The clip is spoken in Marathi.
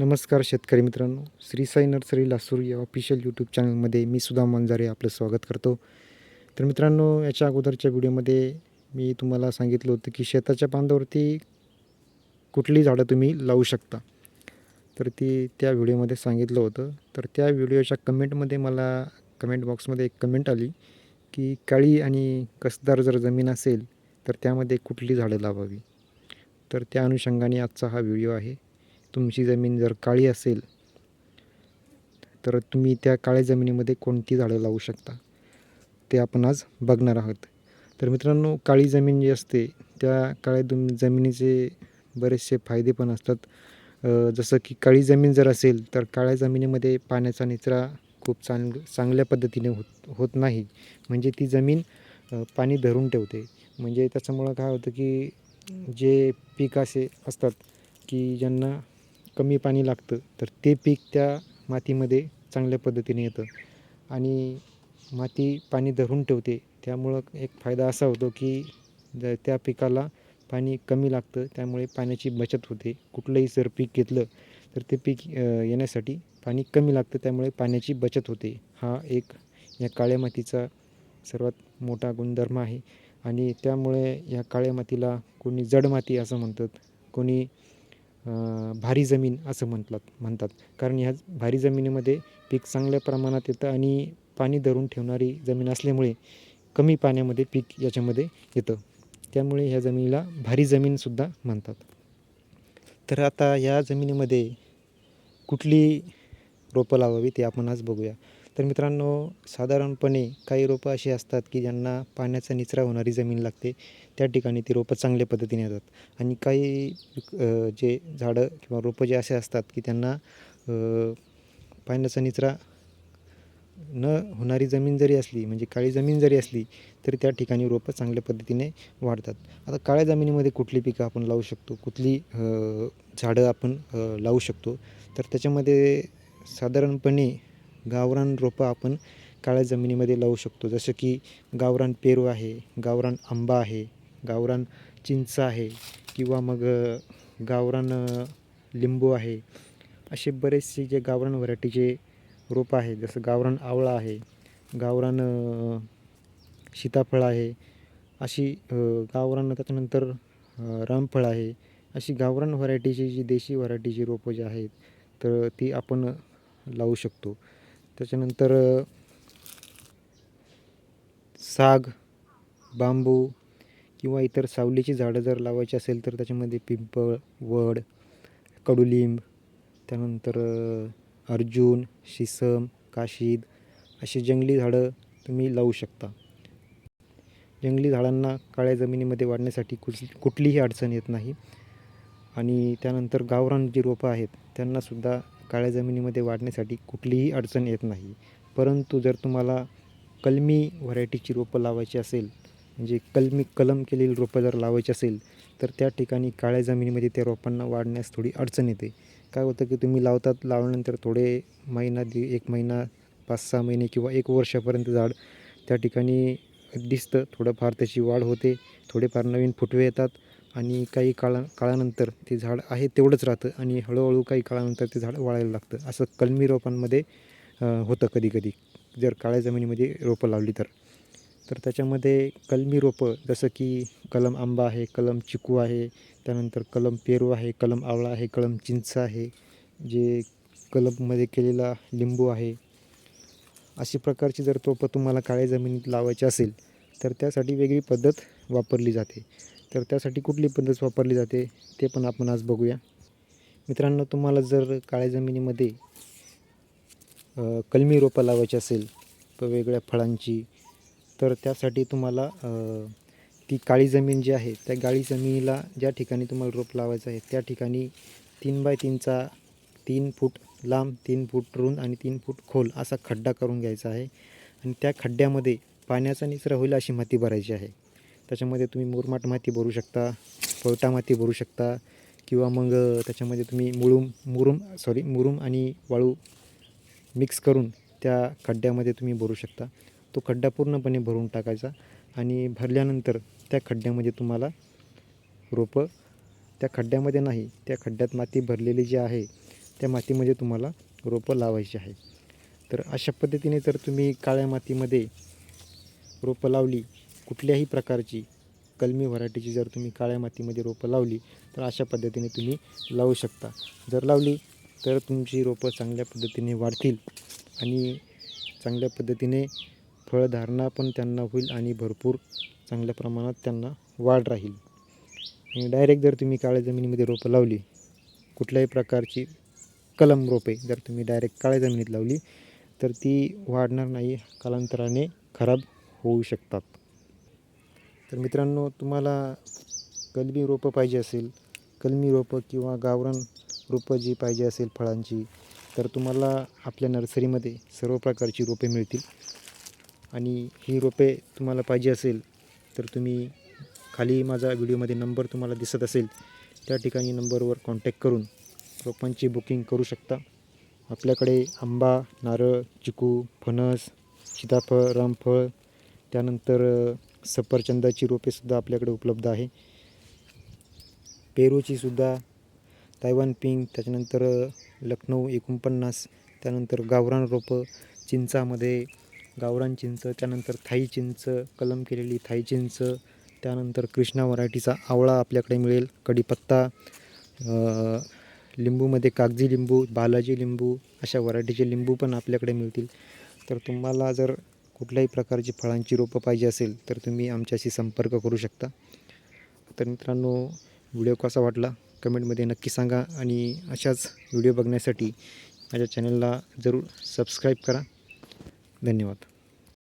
नमस्कार शेतकरी मित्रांनो. श्री साई नर्सरी लासूर या ऑफिशियल यूट्यूब चॅनलमध्ये मी सुधा मंजारे आपलं स्वागत करतो. तर मित्रांनो याच्या अगोदरच्या व्हिडिओमध्ये मी तुम्हाला सांगितलं होतं की शेताच्या बांधावरती कुठली झाडं तुम्ही लावू शकता. तर ती त्या व्हिडिओमध्ये सांगितलं होतं. तर त्या व्हिडिओच्या कमेंटमध्ये मला कमेंट बॉक्समध्ये एक कमेंट आली की काळी आणि कसदार जर जमीन असेल तर त्यामध्ये कुठली झाडं लावावी? तर त्या अनुषंगाने आजचा हा व्हिडिओ आहे. तुमची जमीन जर काळी असेल तर तुम्ही त्या काळ्या जमिनीमध्ये कोणती झाडं लावू शकता? ते आपण आज बघणार आहोत. तर मित्रांनो काळी जमीन जी असते त्या काळ्या दुम जमिनीचे बरेचसे फायदे पण असतात. जसं की काळी जमीन जर असेल तर काळ्या जमिनीमध्ये पाण्याचा निचरा खूप चांग चांगल्या पद्धतीने होत होत नाही. म्हणजे ती जमीन पाणी धरून ठेवते. म्हणजे त्याच्यामुळं काय होतं की जे पीक असे असतात की ज्यांना कमी पाणी लागतं तर ते पीक त्या मातीमध्ये चांगल्या पद्धतीने येतं. आणि माती पाणी धरून ठेवते त्यामुळं एक फायदा असा होतो की ज त्या पिकाला पाणी कमी लागतं त्यामुळे पाण्याची बचत होते. कुठलंही जर पीक घेतलं तर ते पीक येण्यासाठी पाणी कमी लागतं त्यामुळे पाण्याची बचत होते. हा एक या काळ्या मातीचा सर्वात मोठा गुणधर्म आहे. आणि त्यामुळे या काळ्या मातीला कोणी जड माती असं म्हणतात. कोणी भारी जमीन असं म्हटलात म्हणतात. कारण ह्या भारी जमिनीमध्ये पीक चांगल्या प्रमाणात येतं आणि पाणी धरून ठेवणारी जमीन असल्यामुळे कमी पाण्यामध्ये पीक याच्यामध्ये येतं. त्यामुळे ह्या जमिनीला भारी जमीनसुद्धा म्हणतात. तर आता या जमिनीमध्ये कुठली रोपं लावावी ते आपण आज बघूया. तर मित्रांनो साधारणपणे काही रोपं अशी असतात की ज्यांना पाण्याचा निचरा होणारी जमीन लागते. त्या ठिकाणी ती रोपं चांगल्या पद्धतीने येतात. आणि काही जे झाडं किंवा रोपं जे असे असतात की त्यांना पाण्याचा निचरा न होणारी जमीन जरी असली म्हणजे काळी जमीन जरी असली तरी त्या ठिकाणी रोपं चांगल्या पद्धतीने वाढतात. आता काळ्या जमिनीमध्ये कुठली पिकं आपण लावू शकतो? कुठली झाडं आपण लावू शकतो? तर त्याच्यामध्ये साधारणपणे गावरान रोपं आपण काळ्या जमिनीमध्ये लावू शकतो. जसं की गावरान पेरू आहे गावरान आंबा आहे गावरान चिंच आहे किंवा मग गावरान लिंबू आहे. असे बरेचसे जे गावरान व्हरायटीचे रोपं आहे जसं गावरान आवळा आहे गावरान सीताफळ आहे अशी गावरान त्याच्यानंतर रामफळ आहे अशी गावरान व्हरायटीची जी देशी व्हरायटीची रोपं जी आहेत तर ती आपण लावू शकतो. त्याच्यानंतर साग बांबू किंवा इतर सावलीची झाडं जर लावायची असेल तर त्याच्यामध्ये पिंपळ वड कडुलिंब त्यानंतर अर्जुन शिसम काशीद अशी जंगली झाडं तुम्ही लावू शकता. जंगली झाडांना काळ्या जमिनीमध्ये वाढण्यासाठी कुठ कुठलीही अडचण येत नाही. आणि त्यानंतर गावरान जी रोपं आहेत त्यांनासुद्धा काळ्या जमिनीमध्ये वाढण्यासाठी कुठलीही अडचण येत नाही. परंतु जर तुम्हाला कलमी व्हरायटीची रोपं लावायची असेल म्हणजे कलमी कलम केलेली रोपं जर लावायची असेल तर त्या ठिकाणी काळ्या जमिनीमध्ये त्या रोपांना वाढण्यास थोडी अडचण येते. काय होतं की तुम्ही लावतात लावल्यानंतर थोडे महिना दि एक महिना पाच सहा महिने किंवा एक वर्षापर्यंत झाड त्या ठिकाणी दिसतं. थोडंफार त्याची वाढ होते थोडेफार नवीन फुटवे येतात. आणि काही काळा काळानंतर ते झाड आहे तेवढंच राहतं आणि हळूहळू काही काळानंतर ते झाड वाळायला लागतं. असं कलमी रोपांमध्ये होतं कधी कधी जर काळ्या जमिनीमध्ये रोपं लावली तर. तर त्याच्यामध्ये कलमी रोपं जसं की कलम आंबा आहे कलम चिकू आहे त्यानंतर कलम पेरू आहे कलम आवळा आहे कलम चिंच आहे जे कलममध्ये केलेला लिंबू आहे. अशी प्रकारची जर रोपं तुम्हाला काळ्या जमिनीत लावायची असेल तर त्यासाठी वेगळी पद्धत वापरली जाते. तर त्यासाठी कुठली पद्धत वापरली जाते ते पण आपण आज बघूया. मित्रांनो तुम्हाला जर काळ्या जमिनीमध्ये कलमी रोपं लावायची असेल वेगवेगळ्या फळांची तर त्यासाठी तुम्हाला ती काळी जमीन जी आहे त्या काळी जमिनीला ज्या ठिकाणी तुम्हाला रोप लावायचं आहे त्या ठिकाणी तीन बाय तीनचा तीन फूट लांब तीन फूट रुंद आणि तीन फूट खोल असा खड्डा करून घ्यायचा आहे. आणि त्या खड्ड्यामध्ये पाण्याचा निचरा होईल अशी माती भरायची आहे. त्याच्यामध्ये तुम्ही मुरमाट माती भरू शकता पळटा माती भरू शकता किंवा मग त्याच्यामध्ये तुम्ही मुळूम मुरुम सॉरी मुरुम आणि वाळू मिक्स करून त्या खड्ड्यामध्ये तुम्ही भरू शकता. तो खड्डा पूर्णपणे भरून टाकायचा आणि भरल्यानंतर त्या खड्ड्यामध्ये तुम्हाला रोपं त्या खड्ड्यामध्ये नाही त्या खड्ड्यात माती भरलेली जी आहे त्या मातीमध्ये तुम्हाला रोपं लावायची आहे. तर अशा पद्धतीने जर तुम्ही काळ्या मातीमध्ये रोपं लावली कुठल्याही प्रकारची कलमी व्हरायटीची जर तुम्ही काळ्या मातीमध्ये रोपं लावली तर अशा पद्धतीने तुम्ही लावू शकता. जर लावली तर तुमची रोपं चांगल्या पद्धतीने वाढतील आणि चांगल्या पद्धतीने फळधारणा पण त्यांना होईल आणि भरपूर चांगल्या प्रमाणात त्यांना वाढ राहील. आणि डायरेक्ट जर तुम्ही काळ्या जमिनीमध्ये रोपं लावली कुठल्याही प्रकारची कलम रोपे जर तुम्ही डायरेक्ट काळ्या जमिनीत लावली तर ती वाढणार नाही कालांतराने खराब होऊ शकतात. तर मित्रांनो तुम्हाला कलमी रोपं पाहिजे असेल कलमी रोपं किंवा गावरान रोपं जी पाहिजे असेल फळांची तर तुम्हाला आपल्या नर्सरीमध्ये सर्व प्रकारची रोपे मिळतील. आणि ही रोपे तुम्हाला पाहिजे असेल तर तुम्ही खाली माझा व्हिडिओमध्ये नंबर तुम्हाला दिसत असेल त्या ठिकाणी नंबरवर कॉन्टॅक्ट करून रोपांची बुकिंग करू शकता. आपल्याकडे आंबा नारळ चिकू फणस सीताफळ रामफळ त्यानंतर सफरचंदाची रोपेसुद्धा आपल्याकडे उपलब्ध आहे. पेरूचीसुद्धा तायवान पिंक त्याच्यानंतर लखनौ एकोणपन्नास त्यानंतर गावरान रोपं चिंचामध्ये गावरान चिंच त्यानंतर थाई चिंच कलम केलेली थाई चिंच त्यानंतर कृष्णा व्हरायटीचा आवळा आपल्याकडे मिळेल कढीपत्ता लिंबूमध्ये कागजी लिंबू बालाजी लिंबू अशा व्हरायटीचे लिंबू पण आपल्याकडे मिळतील. तर तुम्हाला जर कुठल्याही प्रकारची फळांची रोपं पाहिजे असेल तर तुम्ही आमच्याशी संपर्क करू शकता. तर मित्रांनो व्हिडिओ कसा वाटला? कमेंटमध्ये नक्की सांगा आणि अशाच व्हिडिओ बघण्यासाठी माझ्या चॅनलला जरूर सबस्क्राईब करा. धन्यवाद.